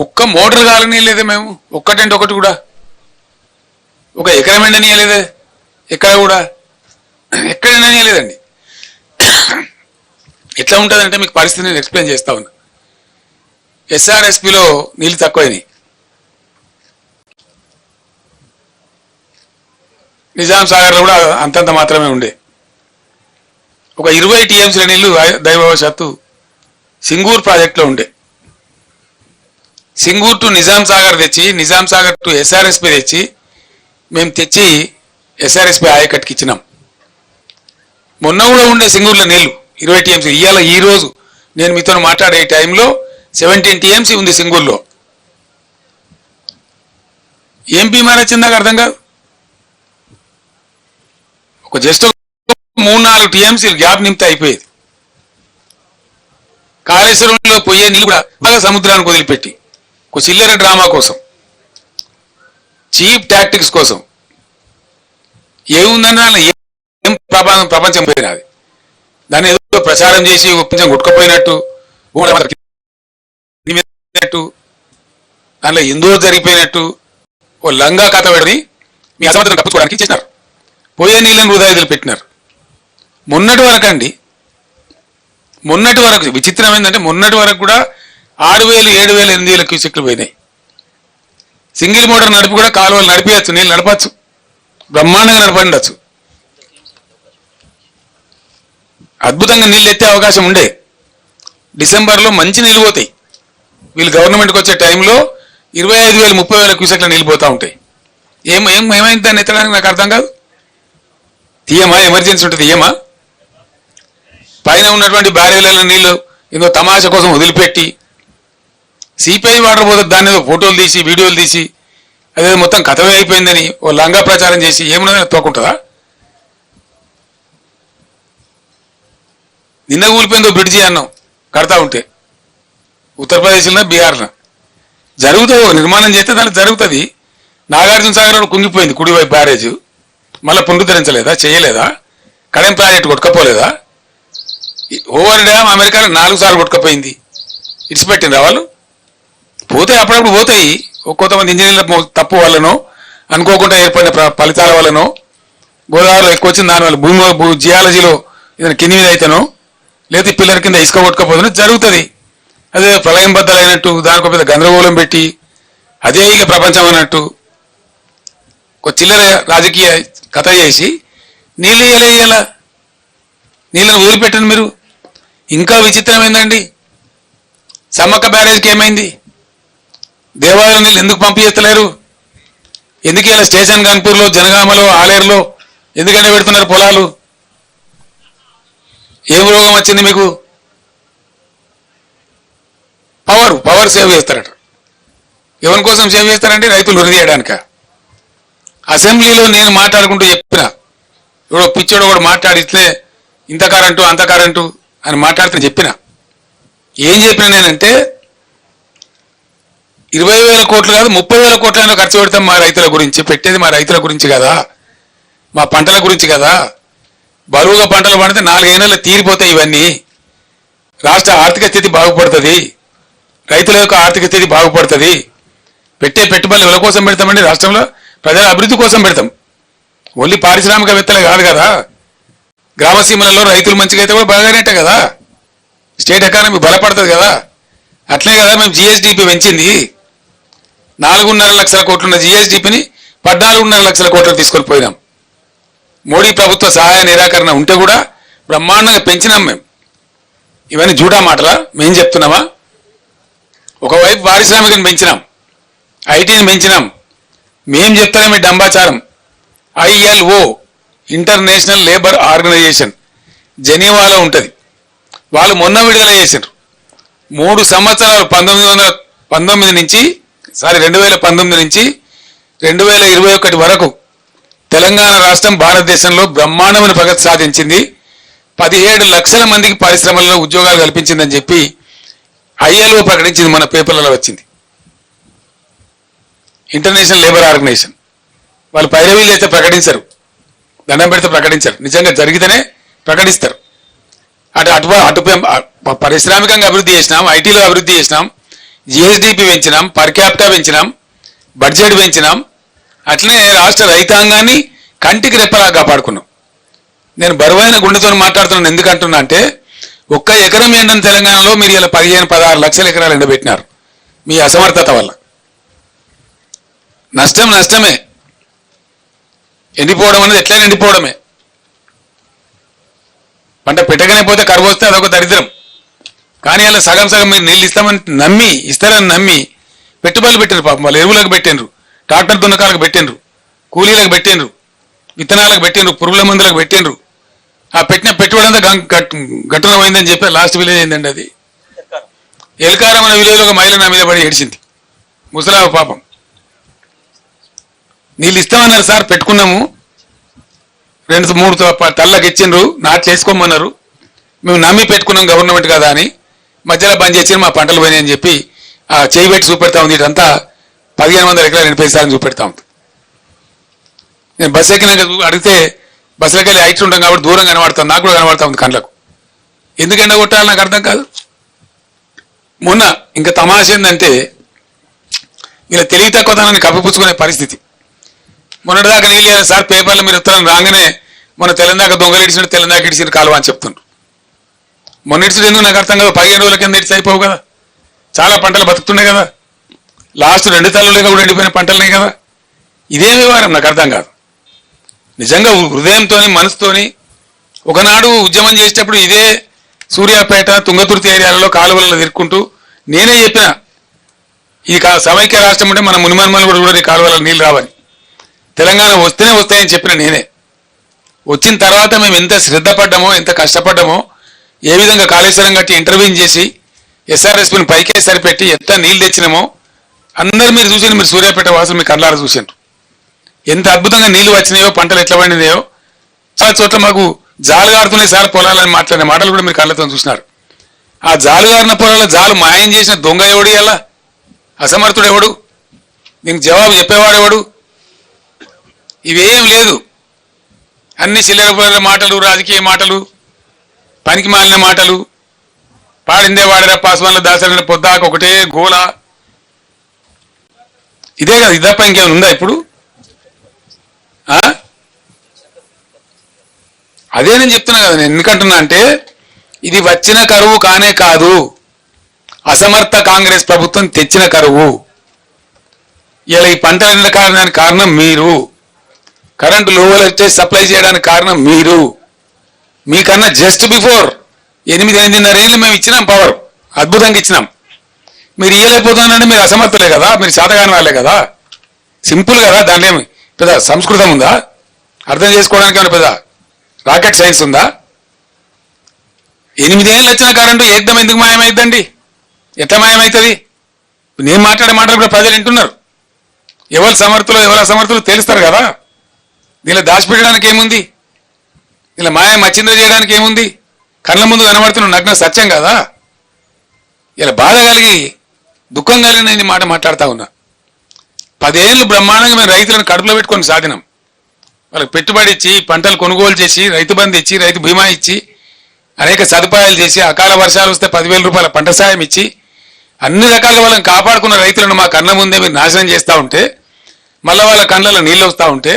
ఒక్క motor colony లేదే మేము. ఒక్కటంటే ఒకటి కూడా. ఒక ఎకరం ఎండనీయలేదే ఎక్కడ కూడా. ఎక్కడ ఎండనీయలేదండి ఎట్లా ఉంటుందంటే మీకు పరిస్థితి నేను ఎక్స్ప్లెయిన్ చేస్తా ఉన్నా. ఎస్ఆర్ఎస్పిలో నీళ్ళు తక్కువైనవి నిజాం సాగర్లో కూడా అంతంత మాత్రమే ఉండే. ఒక ఇరవై టీఎంసీల నీళ్ళు దైవవశాత్తు సింగూర్ ప్రాజెక్టులో ఉండే. సింగూర్ టు నిజాం సాగర్ తెచ్చి నిజాం సాగర్ టు ఎస్ఆర్ఎస్పి తెచ్చి మేము తెచ్చి ఎస్ఆర్ఎస్పి ఆయకట్టుకి ఇచ్చినాం. మొన్న కూడా ఉండే సింగూర్లో నీళ్ళు ఇరవై టీఎంసీ. ఇవాళ ఈ రోజు నేను మీతో మాట్లాడే టైంలో సెవెంటీన్ టీఎంసీ ఉంది సింగూర్లో. ఏం బీమార్ వచ్చింది నాకు అర్థం కాదు. ఒక జస్ట్ మూడు నాలుగు టీఎంసీలు గ్యాప్ నింపితే అయిపోయేది. కాళేశ్వరంలో పోయే నీళ్ళు కూడా బాగా సముద్రానికి వదిలిపెట్టి. చిల్లర డ్రామా కోసం? చీప్ టాక్టిక్స్ కోసం. ఏముందన్నా ఏం ప్రపంచం ప్రపంచం పోయినది దాన్ని ఏదో ప్రచారం చేసి కొంచెం గుట్టుకుపోయినట్టు ఊళ్ళ దానిలో ఎందో జరిగిపోయినట్టు ఓ లంగా కథ పెడని మీ అసమర్థం తప్పించుకోవడానికి చేసినారు. పోయే నీళ్ళని వృధా వదిలిపెట్టినారు మొన్నటి వరకు అండి మొన్నటి వరకు విచిత్రం ఏంటంటే మొన్నటి వరకు కూడా ఆరు వేలు ఏడు వేలు ఎనిమిది వేల క్యూసెక్లు పోయినాయి. సింగిల్ మోటార్ నడిపి కూడా కాలువలు నడిపించచ్చు నీళ్ళు నడపచ్చు బ్రహ్మాండంగా నడపండచ్చు. అద్భుతంగా నీళ్ళు ఎత్తే అవకాశం ఉండే. డిసెంబర్లో మంచి నీళ్ళు పోతాయి. వీళ్ళు గవర్నమెంట్కి వచ్చే టైంలో ఇరవై ఐదు వేలు ముప్పై వేల క్యూసెక్ల నీళ్ళు పోతా ఉంటాయి. ఏం ఏం ఏమైంది దాన్ని ఎత్తడానికి నాకు అర్థం కాదు. తీయమా? ఎమర్జెన్సీ ఉంటుంది తీయమా? పైన ఉన్నటువంటి బ్యారేల నీళ్ళు ఏదో తమాష కోసం వదిలిపెట్టి సిపిఐ వాటర్ పోతే దాని ఏదో ఫోటోలు తీసి వీడియోలు తీసి అదే మొత్తం కథమే అయిపోయిందని ఓ లంగా ప్రచారం చేసి ఏమున్నదని తోకుంటుందా? నిన్న కూలిపోయిందో బ్రిడ్జి అన్నాం కడతా ఉంటే. ఉత్తరప్రదేశ్లో బీహార్లో జరుగుతుంది ఓ నిర్మాణం చేస్తే దానికి జరుగుతుంది. నాగార్జున సాగర్ కుంగిపోయింది కుడివైపు బ్యారేజ్. మళ్ళీ పునరుద్ధరించలేదా చేయలేదా? కడెం ప్రాజెక్ట్ కొట్టుకపోలేదా? ఓవర్ డ్యామ్ అమెరికాలో నాలుగు సార్లు కొట్టుకపోయింది. ఇడిచిపెట్టిందా వాళ్ళు? పోతే అప్పుడప్పుడు పోతాయి. కొంతమంది ఇంజనీర్ల తప్పు వల్లనో అనుకోకుండా ఏర్పడిన ప్ర- ఫలితాల వల్లనో గోదావరిలో ఎక్కువ వచ్చింది దానివల్ల భూమి భూ జియాలజీలో ఏదైనా కింది మీద అయితేనో లేదా పిల్లల కింద ఇసుక కొట్టుకపోతుందో జరుగుతుంది. అదే ప్రళయం బద్దలైనట్టు దానికి ఒక పెద్ద గందరగోళం పెట్టి అదే ఇక ప్రపంచం అన్నట్టు ఒక చిల్లర రాజకీయ కథ చేసి నీళ్ళు ఇయ్యాల నీళ్ళని వదిలిపెట్టండి మీరు. ఇంకా విచిత్రం ఏందండి సమ్మక్క బ్యారేజ్కి ఏమైంది? దేవాలయం నీళ్ళు ఎందుకు పంపించలేరు ఎందుకు ఇలా స్టేషన్ కాన్పూర్లో జనగామలో ఆలేరులో ఎందుకంటే పెడుతున్నారు పొలాలు? ఏం రోగం వచ్చింది మీకు? పవర్ పవర్ సేవ్ చేస్తారట. ఎవరి కోసం సేవ్ చేస్తారంటే రైతులు చేయడానిక. అసెంబ్లీలో నేను మాట్లాడుకుంటూ చెప్పిన ఇప్పుడు పిచ్చోడు కూడా మాట్లాడితే ఇంత కరెంటు అంత కరెంటు అని మాట్లాడితే చెప్పిన. ఏం చెప్పిన నేనంటే ఇరవై వేల కోట్లు కాదు ముప్పై వేల కోట్లైనా ఖర్చు పెడతాం మా రైతుల గురించి. పెట్టేది మా రైతుల గురించి కదా. మా పంటల గురించి కదా. బరువుగా పంటలు పండితే నాలుగైనా తీరిపోతాయి ఇవన్నీ. రాష్ట్ర ఆర్థిక స్థితి బాగుపడుతుంది. రైతుల యొక్క ఆర్థిక స్థితి బాగుపడుతుంది. పెట్టే పెట్టుబడులు ఎవరి కోసం పెడతామండి? రాష్ట్రంలో ప్రజల అభివృద్ధి కోసం పెడతాం. ఓన్లీ పారిశ్రామికవేత్తలే కాదు కదా. గ్రామసీమలలో రైతులు మంచిగా అయితే కూడా బాగానేట కదా. స్టేట్ ఎకానమీ బలపడుతుంది కదా. అట్లే కదా మేము జిఎస్డిపి పెంచింది. నాలుగున్నర లక్షల కోట్లున్న జిఎస్డిపిని పద్నాలుగున్నర లక్షల కోట్లు తీసుకొని పోయినాం. మోడీ ప్రభుత్వ సహాయ నిరాకరణ ఉంటే కూడా బ్రహ్మాండంగా పెంచినాం మేము. ఇవన్నీ జూటా మాటలా? మేం చెప్తున్నామా? ఒకవైపు పారిశ్రామికను పెంచినాం. ఐటీని పెంచినాం. మేం చెప్తానే మీ డంబాచారం. ఐఎల్ఓ ఇంటర్నేషనల్ లేబర్ ఆర్గనైజేషన్ జెనీవాలో ఉంటుంది. వాళ్ళు మొన్న విడుదల చేశారు మూడు సంవత్సరాలు పంతొమ్మిది వందల పంతొమ్మిది నుంచి సారీ రెండు వేల పంతొమ్మిది నుంచి రెండు వేల ఇరవై ఒకటి వరకు తెలంగాణ రాష్ట్రం భారతదేశంలో బ్రహ్మాండమైన ప్రగతి సాధించింది. పదిహేడు లక్షల మందికి పరిశ్రమల్లో ఉద్యోగాలు కల్పించిందని చెప్పి ఐఎల్ఓ ప్రకటించింది మన పేపర్లలో వచ్చింది. International labour organisation. వాళ్ళు పైరవీలు అయితే ప్రకటించరు. దండం పెడితే ప్రకటించరు. నిజంగా జరిగితేనే ప్రకటిస్తారు. అటు అటు అటు పెం- పారిశ్రామికంగా అభివృద్ధి చేసినాం ఐటీలో అభివృద్ధి చేసినాం. జిఎస్డిపి పెంచినాం పర్ క్యాపిటా పెంచినాం బడ్జెట్ పెంచినాం. అట్లనే రాష్ట్ర రైతాంగాన్ని కంటికి రెప్పలా కాపాడుకున్నాం. నేను బరువైన గుండెతో మాట్లాడుతున్నాను ఎందుకంటున్నా అంటే ఒక్క ఎకరం ఎండని తెలంగాణలో మీరు ఇలా పదిహేను పదహారు లక్షల ఎకరాలు ఎండబెట్టినారు. మీ అసమర్థత వల్ల. నష్టం నష్టమే. ఎండిపోవడం అనేది ఎట్లయినా ఎండిపోవడమే. పంట పెట్టకనే పోతే కరువు వస్తే అదొక దరిద్రం. కానీ అలా సగం సగం మీరు నీళ్ళు ఇస్తామని నమ్మి ఇస్తారని నమ్మి పెట్టుబడులు పెట్టిండ్రు పాపం. వాళ్ళు ఎరువులకు పెట్టిండ్రు. ట్రాక్టర్ దున్నకాలకు పెట్టిండ్రు. కూలీలకు పెట్టిండ్రు. విత్తనాలకు పెట్టిండ్రు. పురుగుల మందులకు పెట్టిండ్రు. ఆ పెట్టిన పెట్టుబడి అంతా గం- గట్- గట్టున పోయిందని చెప్పి లాస్ట్ విలేజ్ అయిందండి అది? ఎల్కారం అనే విలేజ్ ఒక మహిళ నా మీద పడి ఏడిచింది. ముసలావ పాపం. నీళ్ళు ఇస్తామన్నారు సార్ పెట్టుకున్నాము. రెండు మూడు తల్లకి ఇచ్చిండ్రు నాట్లు వేసుకోమన్నారు. మేము నమ్మి పెట్టుకున్నాం గవర్నమెంట్ కదా అని. మధ్యలో బంద్ చేసి మా పంటలు పోయినాయని చెప్పి ఆ చేయి పెట్టి చూపెడతా ఉంది. ఇటంతా పదిహేను వందల ఎకరాలు ఎనిమిది చూపెడతా ఉంది. నేను బస్సు ఎక్కినాక అడిగితే బస్సులోకి వెళ్ళి హైట్ ఉంటాం కాబట్టి దూరం కనబడతాం నాకు కూడా కనబడతా ఉంది కళ్ళకు ఎందుకు ఎండ కొట్టాలి నాకు అర్థం కాదు. మొన్న ఇంకా తమాష ఏంటంటే ఇలా తెలివి తక్కువతనాన్ని కప్పిపుచ్చుకునే పరిస్థితి. మొన్నటిదాకా నీళ్ళు లేదు సార్ పేపర్లో మీరు ఉత్తరం రాగానే మొన్న తెలంగాణ దొంగలు ఇడిచిన తెలంగాణ ఇడిచిన కాలువ అని చెప్తుండ్రు. మొన్న ఇడిచిన ఎందుకు నాకు అర్థం కదా. పదిహేను రోజుల కింద ఇడిచి అయిపోవు కదా. చాలా పంటలు బతుకుతున్నాయి కదా. లాస్ట్ రెండు తలలుగా కూడా ఎండిపోయిన పంటలనే కదా. ఇదే వ్యవహారం నాకు అర్థం కాదు. నిజంగా హృదయంతోని మనసుతోని ఒకనాడు ఉద్యమం చేసేటప్పుడు ఇదే సూర్యాపేట తుంగతుర్తి ఏరియాలలో కాలువలలో తిరుక్కుంటూ నేనే చెప్పిన ఈ కా- సమైక్య రాష్ట్రం అంటే మన మునిమన్మలు కూడా కూడా కాలువలలో నీళ్ళు రావని తెలంగాణ వస్తేనే వస్తాయని చెప్పిన నేనే. వచ్చిన తర్వాత మేము ఎంత శ్రద్ధ పడ్డామో ఎంత కష్టపడ్డామో ఏ విధంగా కాళేశ్వరం కట్టి ఇంటర్వ్యూ చేసి ఎస్ఆర్ఎస్పీని పైకే సరిపెట్టి ఎంత నీళ్ళు తెచ్చినామో అందరు మీరు చూసి మీరు సూర్యాపేట వాసులు మీ కళ్ళారా చూశారు ఎంత అద్భుతంగా నీళ్ళు వచ్చినాయో పంటలు ఎట్లా పండినాయో. చాలా చోట్ల మాకు జాలుగారుతున్నాయి సార్ పొలాలని మాట్లాడిన మాటలు కూడా మీరు కళ్ళతో చూసినారు. ఆ జాలుగారిన పొలాల జాలు మాయం చేసిన దొంగ ఎవడు ఎలా అసమర్థుడు ఎవడు? దీనికి జవాబు చెప్పేవాడు ఎవడు? ఇవేం లేదు. అన్ని చిల్లర మాటలు రాజకీయ మాటలు పనికి మాలిన మాటలు. పాడిందే వాడరా పాస్వాన్ల దాసరైన పొద్దాక ఒకటే గోల. ఇదే కదా ఇది తప్ప ఇంకేమైనా ఉందా ఇప్పుడు? అదే నేను చెప్తున్నా కదా నేను ఎందుకంటున్నా అంటే ఇది వచ్చిన కరువు కానే కాదు. అసమర్థ కాంగ్రెస్ ప్రభుత్వం తెచ్చిన కరువు. ఇలా ఈ పంటలు ఎండ కారణానికి కారణం మీరు. కరెంటు లోవలు వచ్చే సప్లై చేయడానికి కారణం మీరు. మీకన్నా జస్ట్ బిఫోర్ ఎనిమిది ఎనిమిదిన్నర ఏళ్ళు మేము ఇచ్చినాం పవర్ అద్భుతంగా ఇచ్చినాం. మీరు ఇయ్యలేకపోతున్నారంటే మీరు అసమర్థులే కదా మీరు శాతగాని వాళ్ళే కదా. సింపుల్ కదా దాంట్లో ఏమి? పెద్ద సంస్కృతం ఉందా? అర్థం చేసుకోవడానికి ఏమైనా పెద్ద రాకెట్ సైన్స్ ఉందా? ఎనిమిదేళ్ళు వచ్చిన కరెంటు ఏకదం ఎందుకు మాయమైద్దండి? ఎట్లా మాయమవుతుంది నేను మాట్లాడే మాటలు కూడా ప్రజలు వింటున్నారు. ఎవరు సమర్థులు ఎవరు అసమర్థులు తెలుస్తారు కదా. దీనిలో దాచిపెట్టడానికి ఏముంది? ఇలా మాయ మచ్చింద్ర చేయడానికి ఏముంది? కళ్ళ ముందు కనబడుతున్న నగ్న సత్యం కదా? ఇలా బాధ కలిగి దుఃఖం కలిగిన ఈ మాట మాట్లాడుతా ఉన్నా. పదేళ్ళు బ్రహ్మాండంగా మేము రైతులను కడుపులో పెట్టుకొని సాధినాం వాళ్ళకి పెట్టుబడి ఇచ్చి పంటలు కొనుగోలు చేసి రైతు బంధు ఇచ్చి రైతు బీమా ఇచ్చి అనేక సదుపాయాలు చేసి అకాల వర్షాలు వస్తే పదివేల రూపాయల పంట సాయం ఇచ్చి అన్ని రకాలుగా వాళ్ళని కాపాడుకున్న రైతులను మా కళ్ళ ముందే మీరు నాశనం చేస్తూ ఉంటే మళ్ళీ వాళ్ళ కళ్ళలో నీళ్ళు వస్తూ ఉంటే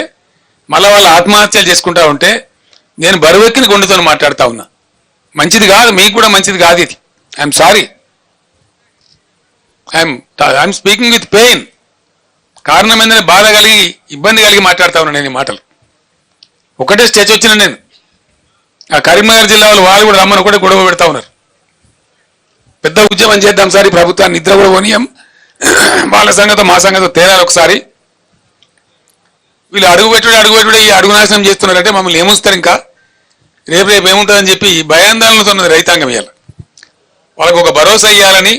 మళ్ళీ వాళ్ళ ఆత్మహత్యలు చేసుకుంటూ ఉంటే నేను బరువెక్కిన గుండెతో మాట్లాడుతా ఉన్నా. మంచిది కాదు మీకు కూడా మంచిది కాదు ఇది. I'm sorry I'm I'm speaking with pain కారణం ఏంటంటే బాధ కలిగి ఇబ్బంది కలిగి మాట్లాడుతా ఉన్నా నేను ఈ మాటలు. ఒకటే స్టేజ్ వచ్చిన నేను. ఆ కరీంనగర్ జిల్లా వాళ్ళు వాళ్ళు కూడా రమ్మని ఒకటే గొడవ పెడతా ఉన్నారు. పెద్ద ఉద్యమం చేద్దాం సార్ ప్రభుత్వాన్ని నిద్ర కూడా పోనీయం వాళ్ళ సంగతి మా సంగతి తేలాలి ఒకసారి. వీళ్ళు అడుగు పెట్టుడు అడుగు పెట్టుడు ఈ అడుగు నాశనం చేస్తున్నారంటే మమ్మల్ని ఏముస్తారు ఇంకా? రేపు రేపు ఏముంటుందని చెప్పి భయాందోళనతో ఉన్నది రైతాంగం ఇవ్వాలి వాళ్ళకు ఒక భరోసా ఇవ్వాలని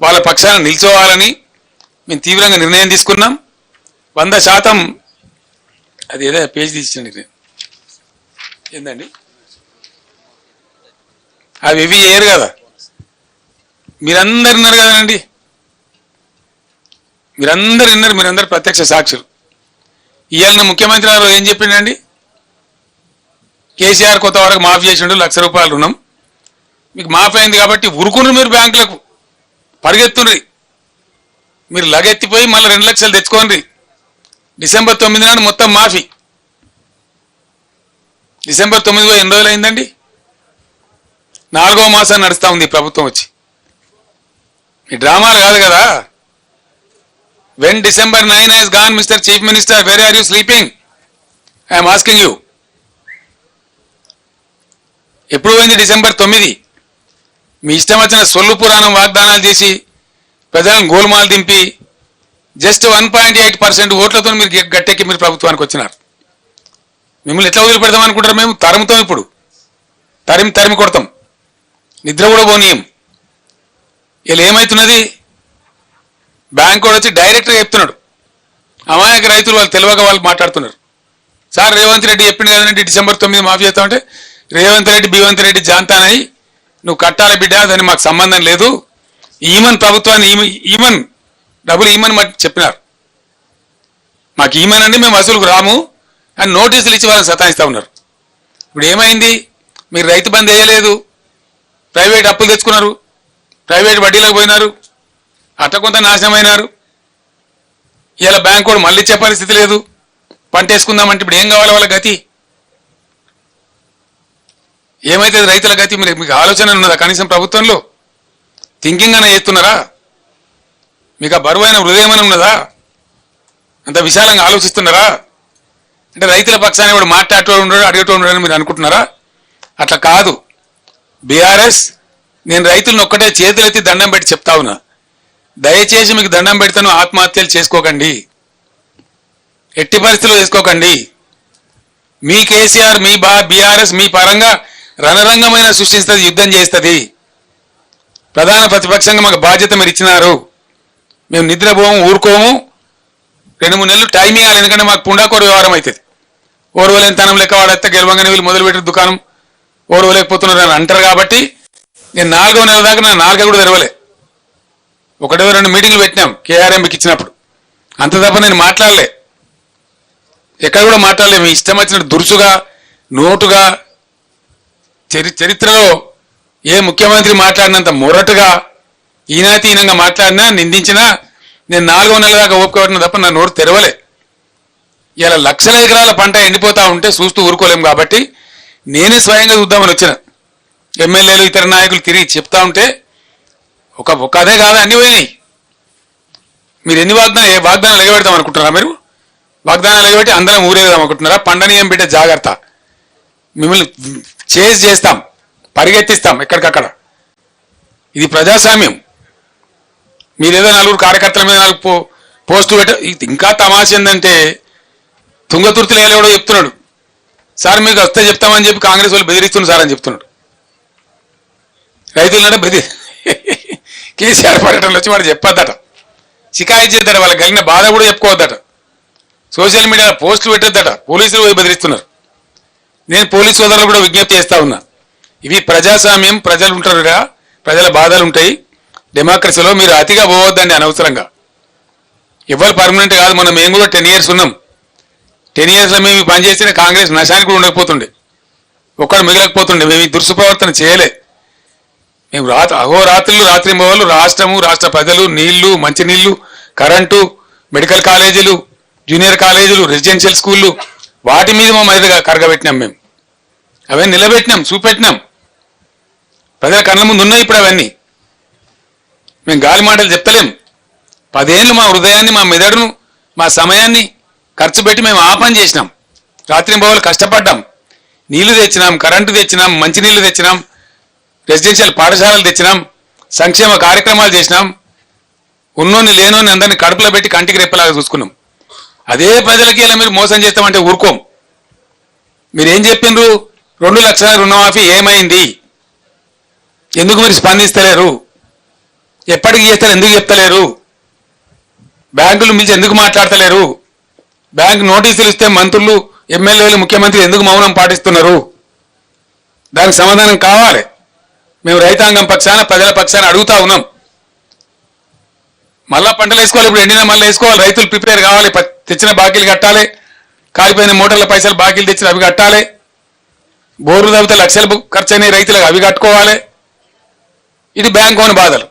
వాళ్ళ పక్షాన నిల్చోవాలని మేము తీవ్రంగా నిర్ణయం తీసుకున్నాం. వంద శాతం అది ఏదో పేజ్ తీసిండి ఏందండి? అవి ఇవి చేయరు కదా. మీరందరు విన్నారు కదండి. మీరందరు విన్నారు మీరందరు ప్రత్యక్ష సాక్షులు. ఇవాళ ముఖ్యమంత్రి గారు ఏం చెప్పిండండి? కేసీఆర్ కొత్త వరకు మాఫీ చేసిండు లక్ష రూపాయలు రుణం. మీకు మాఫ్ అయింది కాబట్టి ఉరుకును మీరు బ్యాంకులకు. పరిగెత్తుండ్రి. మీరు లగెత్తిపోయి మళ్ళీ రెండు లక్షలు తెచ్చుకోండి డిసెంబర్ తొమ్మిది నాడు మొత్తం మాఫీ. డిసెంబర్ తొమ్మిది ఎన్ని రోజులు అయిందండి? నాలుగో మాసం నడుస్తూ ఉంది ప్రభుత్వం వచ్చి. ఈ డ్రామాలు కాదు కదా? When December nine he's gone mister chief minister very are you sleeping I'm asking you ఎప్పుడు పోయింది డిసెంబర్ తొమ్మిది? మీ ఇష్టం వచ్చిన సొల్లు పురాణం వాగ్దానాలు చేసి ప్రజలను గోల్మాల్ దింపి just one point eight percent ఓట్లతో మీరు గట్టెక్కి మీరు ప్రభుత్వానికి వచ్చినారు. మిమ్మల్ని ఎట్లా వదిలిపెడదాం అనుకుంటారు మేము? తరుముతాం ఇప్పుడు. తరిమి తరిమి కొడతాం. నిద్ర కూడా పోనీయం. వీళ్ళు ఏమవుతున్నది బ్యాంక్ కూడా వచ్చి డైరెక్ట్గా చెప్తున్నాడు. అమాయక రైతులు వాళ్ళు తెలియక వాళ్ళు మాట్లాడుతున్నారు. సార్ రేవంత్ రెడ్డి చెప్పింది కదండి డిసెంబర్ తొమ్మిది మాఫీ చేస్తామంటే రేవంత్ రెడ్డి బివంత్ రెడ్డి జాంతానై నువ్వు కట్టాలి బిడ్డ దాని మాకు సంబంధం లేదు. ఈమన్ ప్రభుత్వాన్ని ఈమన్ డబ్బులు ఈమన్ చెప్పినారు. మాకు ఈమన్ అండి మేము వసూలుకు రాము అని నోటీసులు ఇచ్చి వాళ్ళని సతాయిస్తా ఉన్నారు. ఇప్పుడు ఏమైంది? మీరు రైతు బంద్ వేయలేదు. ప్రైవేట్ అప్పులు తెచ్చుకున్నారు. ప్రైవేట్ వడ్డీలకు పోయినారు. అట్ట కొంత నాశనమైనారు. ఇలా బ్యాంక్ కూడా మళ్ళీ ఇచ్చే పరిస్థితి లేదు. పంట వేసుకుందామంటే ఇప్పుడు ఏం కావాలి వాళ్ళ గతి? ఏమైతే రైతుల గతి మీరు మీకు ఆలోచన ఉన్నదా కనీసం ప్రభుత్వంలో? థింకింగ్ అనే చేస్తున్నారా? మీకు ఆ బరువైన హృదయం అని ఉన్నదా? అంత విశాలంగా ఆలోచిస్తున్నారా? అంటే రైతుల పక్షాన్ని కూడా మాట్లాడేటోడు ఉండడు అడిగేటోడు ఉండడు అని మీరు అనుకుంటున్నారా? అట్లా కాదు. బీఆర్ఎస్ నేను రైతులను ఒక్కటే చేతులెత్తి దండం పెట్టి చెప్తా ఉన్నా. దయచేసి మీకు దండం పెడతాను ఆత్మహత్యలు చేసుకోకండి. ఎట్టి పరిస్థితులు చేసుకోకండి. మీ కేసీఆర్ మీ బా బీఆర్ఎస్ మీ పరంగా రణరంగమైన సృష్టిస్తుంది యుద్ధం చేస్తుంది. ప్రధాన ప్రతిపక్షంగా మాకు బాధ్యత మీరు ఇచ్చినారు. మేము నిద్రపోము ఊరుకోము. రెండు మూడు నెలలు టైం ఇవ్వాలి ఎందుకంటే మాకు పుండాకోర వ్యవహారం అవుతుంది. ఓర్వలేనితనం లెక్క వాడైతే గెలవంగానే వీళ్ళు మొదలుపెట్టిన దుకాణం. ఓర్వలేకపోతున్నారు అని అంటారు కాబట్టి నేను నాలుగో నెల దాకా నా నాలుగో కూడా తెరవలే. ఒకటో రెండు మీటింగ్లు పెట్టినాం కేఆర్ఎంకి ఇచ్చినప్పుడు. అంత తప్ప నేను మాట్లాడలే. ఎక్కడ కూడా మాట్లాడలే. మీ ఇష్టం వచ్చినట్టు దురుసుగా నోటుగా చరి చరిత్రలో ఏ ముఖ్యమంత్రి మాట్లాడినంత మొరటుగా ఈనాతీనంగా మాట్లాడినా నిందించినా నేను నాలుగో నెల దాకా ఓపుకోవడం తప్ప నా నోరు తెరవలే. ఇలా లక్షల ఎకరాల పంట ఎండిపోతా ఉంటే చూస్తూ ఊరుకోలేం కాబట్టి నేనే స్వయంగా చూద్దామని వచ్చిన. ఎమ్మెల్యేలు ఇతర నాయకులు తిరిగి చెప్తా ఉంటే ఒక ఒక అదే కాదు అన్ని పోయినాయి. మీరు ఎన్ని వాగ్దానం ఏ వాగ్దానాలు ఎగబెడతాం అనుకుంటున్నారా మీరు? వాగ్దానాలు ఎగబెట్టి అందరం ఊరేదాం అనుకుంటున్నారా? పండనీయం బిడ్డ జాగ్రత్త. మిమ్మల్ని చేసి చేస్తాం పరిగెత్తిస్తాం ఎక్కడికక్కడ. ఇది ప్రజాస్వామ్యం. మీరేదో నలుగురు కార్యకర్తల మీద నాలుగు పో పోస్టు పెట్ట ఇది ఇంకా తమాష ఏంటంటే తుంగతుర్తిలో ఎవడో చెప్తున్నాడు. సార్ మీకు వస్తే చెప్తామని చెప్పి కాంగ్రెస్ వాళ్ళు బెదిరిస్తున్నారు సార్ అని చెప్తున్నాడు. రైతులంటే బెదిరి కేసీఆర్ పర్యటనలు వచ్చి వాడు చెప్పొద్దట. షికాయత్ చేద్దట వాళ్ళకి కలిగిన బాధ కూడా చెప్పుకోవద్దట. సోషల్ మీడియాలో పోస్టులు పెట్టొద్దట. పోలీసులు పోయి బెదిరిస్తున్నారు. నేను పోలీస్ సోదరులు కూడా విజ్ఞప్తి చేస్తా ఉన్నా. ఇవి ప్రజాస్వామ్యం ప్రజలు ఉంటారుగా ప్రజల బాధలు ఉంటాయి. డెమోక్రసీలో మీరు అతిగా పోవద్దండి అనవసరంగా. ఎవరు పర్మనెంట్ కాదు మనం మేము కూడా టెన్ ఇయర్స్ ఉన్నాం. టెన్ ఇయర్స్లో మేము పనిచేసిన పని కాంగ్రెస్ నశానికి కూడా ఉండకపోతుండే. ఒక్కడు మిగలకపోతుండే. మేము ఈ దుర్సుప్రవర్తన చేయలే. మేము రాత్రి అహోరాత్రులు రాత్రి మొదలు రాష్ట్రము రాష్ట్ర ప్రజలు నీళ్ళు మంచినీళ్ళు కరెంటు మెడికల్ కాలేజీలు జూనియర్ కాలేజీలు రెసిడెన్షియల్ స్కూళ్ళు వాటి మీద మా మీదుగా కరగబెట్టినాం మేము. అవన్నీ నిలబెట్టినాం చూపెట్టినాం. ప్రజల కళ్ళ ముందు ఉన్నాయి ఇప్పుడు అవన్నీ. మేము గాలి మాటలు చెప్తలేం. పదేళ్ళు మా హృదయాన్ని మా మెదడును మా సమయాన్ని ఖర్చు పెట్టి మేము ఆ పని చేసినాం. రాత్రి బావులు కష్టపడ్డాం. నీళ్ళు తెచ్చినాం కరెంటు తెచ్చినాం మంచినీళ్ళు తెచ్చినాం. రెసిడెన్షియల్ పాఠశాలలు తెచ్చినాం సంక్షేమ కార్యక్రమాలు చేసినాం. ఉన్నోని లేనోని అందరినీ కడుపులో పెట్టి కంటికి రెప్పలాగా చూసుకున్నాం. అదే ప్రజలకి ఇలా మీరు మోసం చేస్తామంటే ఊరుకోం. మీరేం చెప్పిండ్రు? రెండు లక్షల రుణమాఫీ ఏమైంది? ఎందుకు మీరు స్పందిస్తలేరు? ఎప్పటికి చేస్తారు ఎందుకు చెప్తలేరు? బ్యాంకులు మించి ఎందుకు మాట్లాడతలేరు? బ్యాంక్ నోటీసులు ఇస్తే మంత్రులు ఎమ్మెల్యేలు ముఖ్యమంత్రి ఎందుకు మౌనం పాటిస్తున్నారు? దానికి సమాధానం కావాలి. మేము రైతాంగం పక్షాన ప్రజల పక్షాన అడుగుతా ఉన్నాం. మళ్ళా పంటలు వేసుకోవాలి ఇప్పుడు ఎండిన మళ్ళీ వేసుకోవాలి రైతులు ప్రిపేర్ కావాలి తెచ్చిన బాకీలు కట్టాలి కాలిపోయిన మోటార్ల పైసలు బాకీలు తెచ్చిన అవి కట్టాలి బోరు తవ్వితే లక్షలు ఖర్చు అయినాయి రైతులకు అవి కట్టుకోవాలి. ఇది బ్యాంకు అని బాధలు.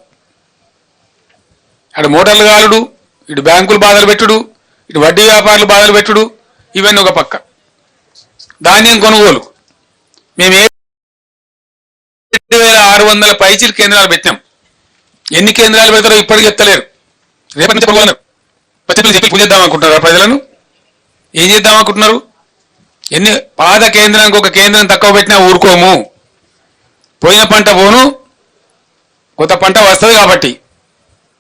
అటు మోటార్లు కాలుడు ఇటు బ్యాంకులు బాధలు పెట్టుడు ఇటు వడ్డీ వ్యాపారులు బాధలు పెట్టుడు ఇవన్నీ ఒక పక్క. ధాన్యం కొనుగోలు. మేము ఏ ఆరు వందల పైచీల కేంద్రాలు పెట్టినాం. ఎన్ని కేంద్రాలు పెడతారో ఇప్పటికి చెప్తలేరు. రేపటి నుంచి కొనుగోలు చెప్పి చేద్దాం అనుకుంటున్నారు ప్రజలను? ఏం చేద్దాం అనుకుంటున్నారు? ఎన్ని పాద కేంద్రానికి ఒక కేంద్రం తక్కువ పెట్టినా ఊరుకోము. పోయిన పంట పోను. కొత్త పంట వస్తుంది కాబట్టి.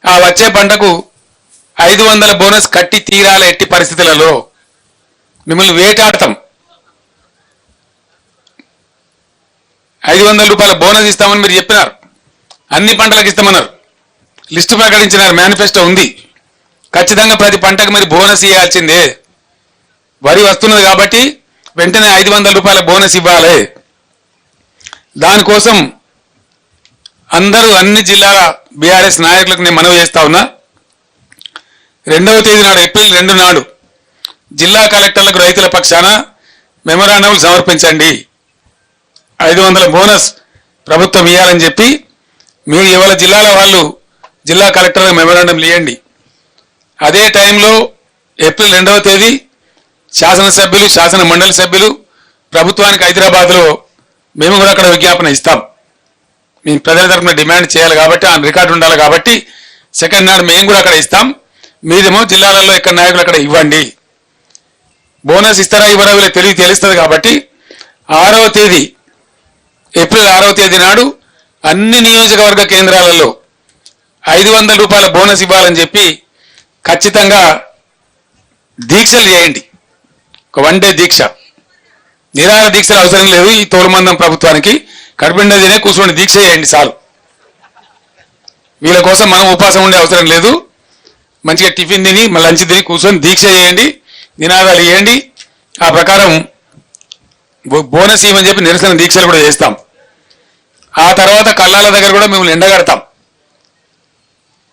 ఆ వచ్చే పంటకు ఐదు వందల బోనస్ కట్టి తీరాల ఎట్టి పరిస్థితులలో. మిమ్మల్ని వేటాడతాం. ఐదు వందల రూపాయల బోనస్ ఇస్తామని మీరు చెప్పినారు. అన్ని పంటలకు ఇస్తామన్నారు. లిస్టు ప్రకటించినారు. మేనిఫెస్టో ఉంది. ఖచ్చితంగా ప్రతి పంటకు మీరు బోనస్ ఇవ్వాల్సిందే. వరి వస్తున్నది కాబట్టి వెంటనే ఐదు వందల రూపాయల బోనస్ ఇవ్వాలి. దానికోసం అందరూ అన్ని జిల్లాల బీఆర్ఎస్ నాయకులకు నేను మనవి చేస్తా ఉన్నా. రెండవ తేదీ నాడు ఏప్రిల్ రెండు నాడు జిల్లా కలెక్టర్లకు రైతుల పక్షాన మెమరాండంలు సమర్పించండి. ఐదు వందల బోనస్ ప్రభుత్వం ఇవ్వాలని చెప్పి మీరు ఇవాళ జిల్లాల వాళ్ళు జిల్లా కలెక్టర్ మెమోరాండం ఇవ్వండి అదే టైంలో ఏప్రిల్ రెండవ తేదీ శాసనసభ్యులు శాసన మండలి సభ్యులు ప్రభుత్వానికి హైదరాబాద్లో మేము కూడా అక్కడ విజ్ఞాపన ఇస్తాం. మేము ప్రజల తరఫున డిమాండ్ చేయాలి కాబట్టి ఆ రికార్డు ఉండాలి కాబట్టి సెకండ్ నాడు మేము కూడా అక్కడ ఇస్తాం. మీదేమో జిల్లాలలో ఇక్కడ నాయకులు అక్కడ ఇవ్వండి. బోనస్ ఇస్తారా ఇవ్వరా వీళ్ళకి తెలివి తెలుస్తుంది కాబట్టి ఆరవ తేదీ ఏప్రిల్ ఆరవ తేదీ నాడు అన్ని నియోజకవర్గ కేంద్రాలలో ఐదు వందల రూపాయల బోనస్ ఇవ్వాలని చెప్పి ఖచ్చితంగా దీక్షలు చేయండి. ఒక వన్ డే దీక్ష. నిరాహార దీక్షలు అవసరం లేదు ఈ తోలుమందం ప్రభుత్వానికి. కడుపుండదినే కూర్చొని దీక్ష చేయండి చాలు. వీళ్ళ కోసం మనం ఉపాసం ఉండే అవసరం లేదు. మంచిగా టిఫిన్ తిని మళ్ళీ లంచ్ తిని కూర్చొని దీక్ష చేయండి నినాదాలు ఇవ్వండి ఆ ప్రకారం బోనస్ ఇవ్వని చెప్పి నిరసన దీక్షలు కూడా చేస్తాం. ఆ తర్వాత కళ్ళాల దగ్గర కూడా మేము ఎండగడతాం.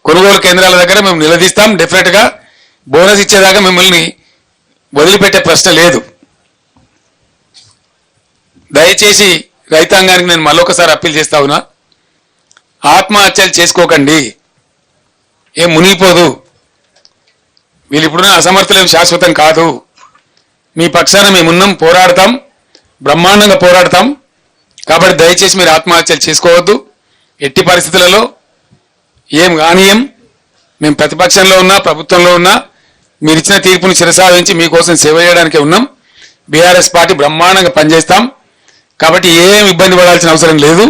కొనుగోలు కేంద్రాల దగ్గర మేము నిలదీస్తాం. డెఫినెట్గా బోనస్ ఇచ్చేదాకా మిమ్మల్ని వదిలిపెట్టే ప్రశ్న లేదు. దయచేసి రైతాంగానికి నేను మళ్ళొకసారి అప్పీల్ చేస్తా ఉన్నా. ఆత్మహత్యలు చేసుకోకండి. ఏం మునిగిపోదు. వీళ్ళు ఇప్పుడున్న అసమర్థులేం శాశ్వతం కాదు. మీ పక్షాన మేమున్నాం పోరాడతాం బ్రహ్మాండంగా పోరాడతాం. కాబట్టి దయచేసి మీరు ఆత్మహత్యలు చేసుకోవద్దు. ఎట్టి పరిస్థితులలో ఏం కానీయం మేము ప్రతిపక్షంలో ఉన్నా ప్రభుత్వంలో ఉన్నా మీరు ఇచ్చిన తీర్పుని శిరసావించి మీకోసం సేవ చేయడానికి ఉన్నాం. బీఆర్ఎస్ పార్టీ బ్రహ్మాండంగా పనిచేస్తాం. కాబట్టి ఏం ఇబ్బంది పడాల్సిన అవసరం లేదు.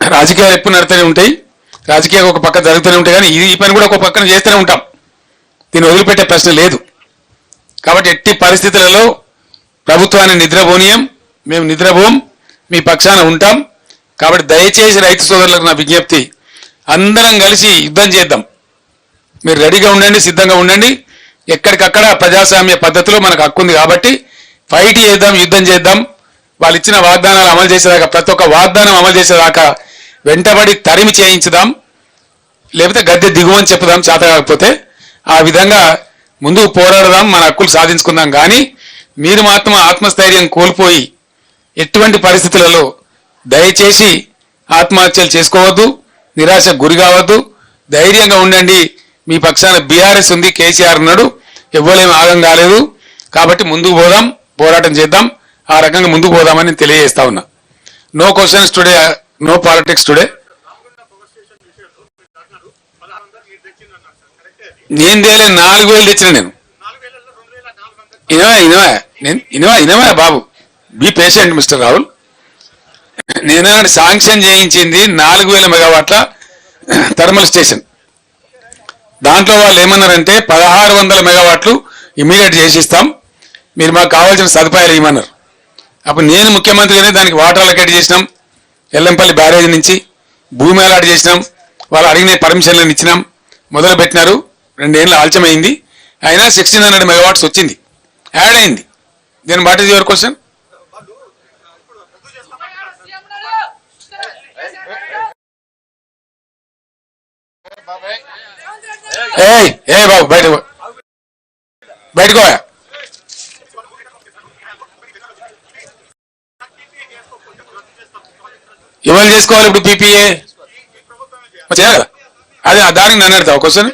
రాజకీయాలు ఎప్పుడు నడుతూనే ఉంటాయి. రాజకీయాలు ఒక పక్క జరుగుతూనే ఉంటాయి కానీ ఇది ఈ పని కూడా ఒక పక్కన చేస్తూనే ఉంటాం. దీన్ని వదిలిపెట్టే ప్రశ్న లేదు. కాబట్టి ఎట్టి పరిస్థితులలో ప్రభుత్వాన్ని నిద్రపోనీయం. మేము నిద్రపోం. మీ పక్షాన ఉంటాం. కాబట్టి దయచేసి రైతు సోదరులకు నా విజ్ఞప్తి అందరం కలిసి యుద్ధం చేద్దాం. మీరు రెడీగా ఉండండి సిద్ధంగా ఉండండి. ఎక్కడికక్కడ ప్రజాస్వామ్య పద్ధతిలో మనకు హక్కు ఉంది కాబట్టి ఫైట్ చేద్దాం యుద్ధం చేద్దాం. వాళ్ళు ఇచ్చిన వాగ్దానాలు అమలు చేసేదాకా ప్రతి ఒక్క వాగ్దానం అమలు చేసేదాకా వెంటబడి తరిమి చేయించుదాం. లేకపోతే గద్దె దిగువని చెప్పుదాం చేత కాకపోతే. ఆ విధంగా ముందుకు పోరాడదాం మన హక్కులు సాధించుకుందాం. కానీ మీరు మాత్రం ఆత్మస్థైర్యం కోల్పోయి ఎటువంటి పరిస్థితులలో దయచేసి ఆత్మహత్యలు చేసుకోవద్దు నిరాశ గురి కావద్దు. ధైర్యంగా ఉండండి. మీ పక్షాన బీఆర్ఎస్ ఉంది కేసీఆర్ ఉన్నాడు. ఎవ్వలేం ఆగం కాలేదు. కాబట్టి ముందుకు పోదాం పోరాటం చేద్దాం. ఆ రకంగా ముందుకు పోదామని తెలియజేస్తా ఉన్నా. No questions today no politics today నేను తేలే నాలుగు వేలు తెచ్చిన నేను. ఇనవా ఇనవా నేను ఇనవా ఇనవా బాబు. బీ పేషెంట్ మిస్టర్ రాహుల్ నేను శాంక్షన్ చేయించింది నాలుగు వేల మెగావాట్ల థర్మల్ స్టేషన్. దాంట్లో వాళ్ళు ఏమన్నారంటే పదహారు వందల మెగావాట్లు ఇమీడియట్ చేసిస్తాం. మీరు మాకు కావాల్సిన సదుపాయాలు ఇవ్వమన్నారు. అప్పుడు నేను ముఖ్యమంత్రిగానే దానికి వాటర్ అలకేట్ చేసినాం. ఎల్లంపల్లి బ్యారేజ్ నుంచి భూమి అలాట్ చేసినాం. వాళ్ళు అడిగిన పర్మిషన్లను ఇచ్చినాం. మొదలు పెట్టినారు. రెండేళ్ళు ఆలస్యమైంది. అయినా సిక్స్టీన్ హండ్రెడ్ మెగావాట్స్ వచ్చింది. యాడ్ అయింది. దీని వాట్ ఈస్ యువర్ క్వశ్చన్ ఏయ్ ఏ బాబు బయట బయటకు పోయా? ఎవరు చేసుకోవాలి ఇప్పుడు పీపీఏ? చేయాలి అదే దానికి నన్ను అడతావు క్వశ్చన్?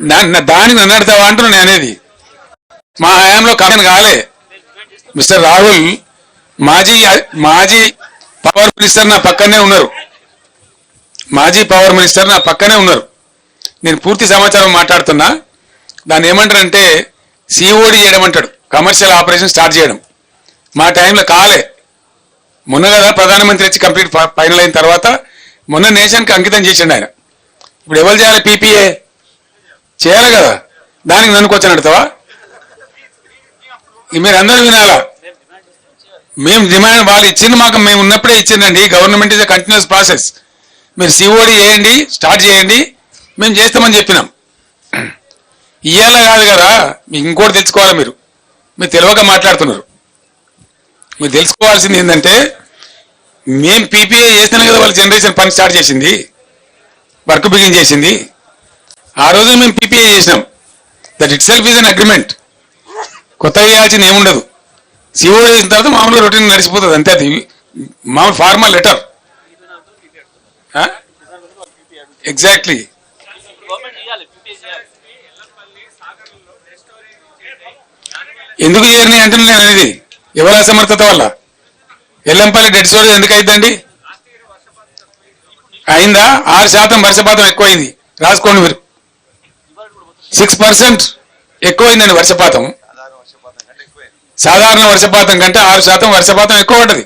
నా- దానికి నన్ను అడతావా అంటున్నా నేను అనేది. మా హయాంలో కథను కాలే. మిస్టర్ రాహుల్ మాజీ మాజీ పవర్ మినిస్టర్ నా పక్కనే ఉన్నారు. మాజీ పవర్ మినిస్టర్ నా పక్కనే ఉన్నారు. నేను పూర్తి సమాచారం మాట్లాడుతున్నా. దాన్ని ఏమంటారంటే సిఓడి చేయడం అంటాడు. కమర్షియల్ ఆపరేషన్ స్టార్ట్ చేయడం. మా టైంలో కాలే. మొన్న కదా ప్రధానమంత్రి వచ్చి కంప్లీట్ ఫైనల్ అయిన తర్వాత మొన్న నేషన్కి అంకితం చేసిండు ఆయన. ఇప్పుడు ఎవరు చేయాలి పీపీఏ చేయాలి కదా. దానికి నన్ను కూర్చొని అడుగుతావా? మీరు అందరూ వినాలా? మేము డిమాండ్ వాళ్ళు ఇచ్చింది మాకు మేము ఉన్నప్పుడే ఇచ్చిందండి. గవర్నమెంట్ ఇస్ కంటిన్యూస్ ప్రాసెస్ మీరు సిఓడి చేయండి స్టార్ట్ చేయండి. మేము చేస్తామని చెప్పినాం. ఇయ్యాల కాదు కదా మీకు ఇంకోటి తెలుసుకోవాలి మీరు? మీరు తెలియక మాట్లాడుతున్నారు. మీరు తెలుసుకోవాల్సింది ఏంటంటే మేం పీపీఏ చేస్తేనే కదా వాళ్ళ జనరేషన్ పని స్టార్ట్ చేసింది వర్క్ బిగిన్ చేసింది. ఆ రోజు మేము పీపీఏ చేసినాం. That itself is an agreement కొత్తగా చేయాల్సింది ఏముండదు సిఓ చేసిన తర్వాత మామూలుగా రొటీన్ నడిచిపోతుంది అంతే అది. మామూలు ఫార్మల్ లెటర్ ఎగ్జాక్ట్లీ గవర్నమెంట్ చేయాలి పీపీఏ చేయాలి ఎందుకు చేయని అంటే నేను అనేది? ఎవరి అసమర్థత వల్ల? ఎల్లంపల్లి డెడ్ స్టోరేజ్ ఎందుకు అయిందండి అయిందా? ఆరు శాతం వర్షపాతం ఎక్కువైంది. రాసుకోండి మీరు. సిక్స్ పర్సెంట్ ఎక్కువైందండి వర్షపాతం. సాధారణ వర్షపాతం కంటే ఆరు శాతం వర్షపాతం ఎక్కువ ఉంటుంది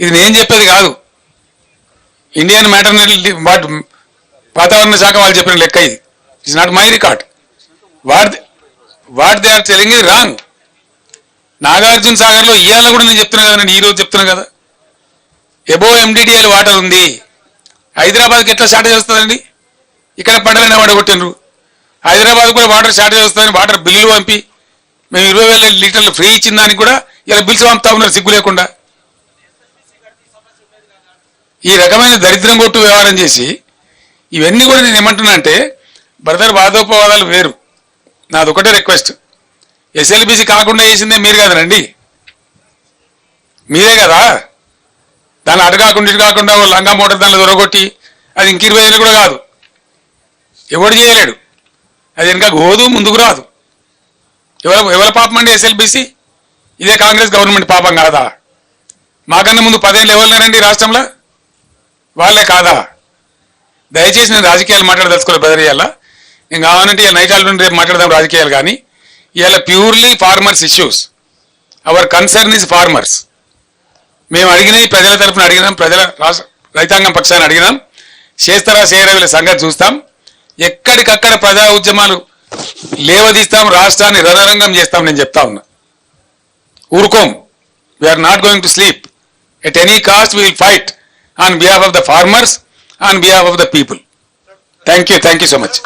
ఇది నేను చెప్పేది కాదు. ఇండియన్ మ్యాటర్నల్ వాటి వాతావరణ శాఖ వాళ్ళు చెప్పిన లెక్క ఇది. It's not my record what what they are telling ఇది రాంగ్ నాగార్జున సాగర్లో ఇవాళ కూడా నేను చెప్తున్నా కదండి ఈ రోజు చెప్తున్నా కదా. ఎబో ఎండిడిఎల్ వాటర్ ఉంది. హైదరాబాద్కి ఎట్లా షార్టేజ్ వస్తుందండి ఇక్కడ పంటలైన వాడగొట్టినరు హైదరాబాద్ కూడా వాటర్ షార్టేజ్ వస్తుందని వాటర్ బిల్లు పంపి మేము ఇరవై వేల లీటర్లు ఫ్రీ ఇచ్చిన దానికి కూడా ఇలా బిల్స్ పంపుతా ఉన్నారు సిగ్గు లేకుండా. ఈ రకమైన దరిద్రం కొట్టు వ్యవహారం చేసి ఇవన్నీ కూడా నేను ఏమంటున్నా అంటే బ్రదర్ వాదోపవాదాలు వేరు. నాది ఒకటే రిక్వెస్ట్. ఎస్ఎల్బిసి కాకుండా చేసిందే మీరు కదనండి మీరే కదా. దాన్ని అటు కాకుండా ఇటు కాకుండా లంగా మోటార్ దానిలో దొరగొట్టి అది ఇంక ఇరవై ఏళ్ళు కూడా కాదు. ఎవడు చేయలేడు. అది వెనక గోదు ముందుకు రాదు. ఎవరు ఎవరి పాపం అండి ఎస్ఎల్బిసి? ఇదే కాంగ్రెస్ గవర్నమెంట్ పాపం కాదా? మాకన్నా ముందు పదేళ్ళు ఎవరున్నారండి రాష్ట్రంలో? వాళ్ళే కాదా? దయచేసి నేను రాజకీయాలు మాట్లాడదలుచుకోలేదు బెదర్ నేను కావాలంటే నైట్ నుండి రేపు మాట్లాడదాం రాజకీయాలు కానీ. ఇలా purely farmers issues. Our concern is farmers. మేము అడిగినవి ప్రజల తరఫున అడిగినాం ప్రజల రాష్ట్ర రైతాంగం పక్షాన్ని అడిగినాం. చేస్తారా చేయరా వీళ్ళ సంగతి చూస్తాం. ఎక్కడికక్కడ ప్రజా ఉద్యమాలు లేవదీస్తాం రాష్ట్రాన్ని రణరంగం చేస్తాం నేను చెప్తా ఉన్నా. ఊరుకోం. We're not going to sleep at any cost will fight on behalf of the farmers on behalf of the people thank you thank you so much